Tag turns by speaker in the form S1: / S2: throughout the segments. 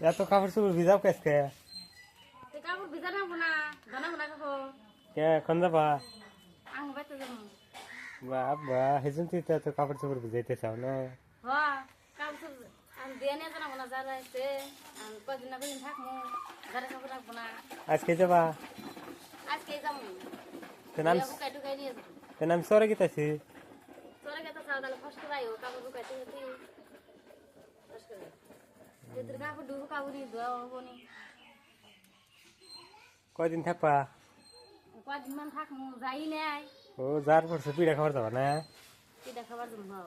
S1: এত কাপড় চোপড় ভিজাও কেসকে?
S2: কাপড় ভিজা না বোনা জানা বোনা কাকো
S1: কে এখন যাবা?
S2: আং বাইতে যাব
S1: বাবা হেজন তুই তো কাপড় চোপড় ভিজাইতে চাও না।
S2: হ কাপড় আমি দিয়ে নিয়ে জানা বোনা যারা আছে আমি কদিন না কদিন থাকব যারা কাপড় রাখব না
S1: আজকে যাবা?
S2: আজকে যাব
S1: তো নাম
S2: টুকাই টুকাই নিয়ে যাব
S1: তো নাম সরে গেতাছি
S2: তোরা কে তো চাও তাহলে ফসকে যাই কাপড় টুকাই ফসকে যাই তোর কাপড় ডুবো কাপড় ধোয়া হব নি
S1: কয়দিন থাকবা
S2: কদিন মান থাকব যাই নাই
S1: ও যার পড়ছে পিঠা খাবার যাবা না
S2: কি দেখাবার জন্য হ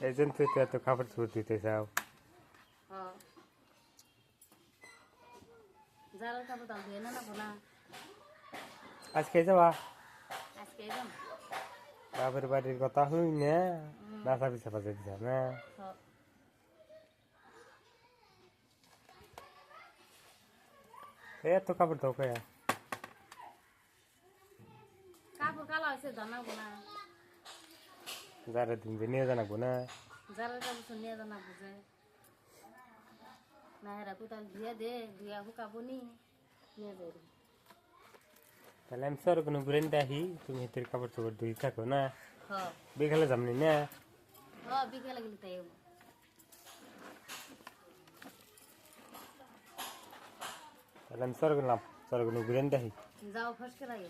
S1: হেজন তুই এত কাপড় চোপড় দিতে চাও
S2: কাপড় না না বোনা
S1: আজকে যাবা
S2: আজকে
S1: বাপের বাড়ির কথা হই না নাচা পিছা বাজাই দিছা না
S2: হ
S1: এত কাপড় দাও কয়া
S2: কাপড় কালা হয়েছে জানা বোনা
S1: যারা দিন যে নিয়ে জানাব না
S2: যারা কাপড় নিয়ে জানা বুঝে না হেরা কোথাও ধুয়ে দে ধুয়ে শুকাবো নি নিয়ে যাই
S1: তাহলে আমি সর কোনো ঘুরে আহি তুমি হেতের কাপড় চোপড় ধুই থাকো না বিকালে যামনি না
S2: হ বিকেলে গেলে তাই
S1: তাহলে আমি সর গেলাম সর কোনো
S2: যাও ফসকে লাগে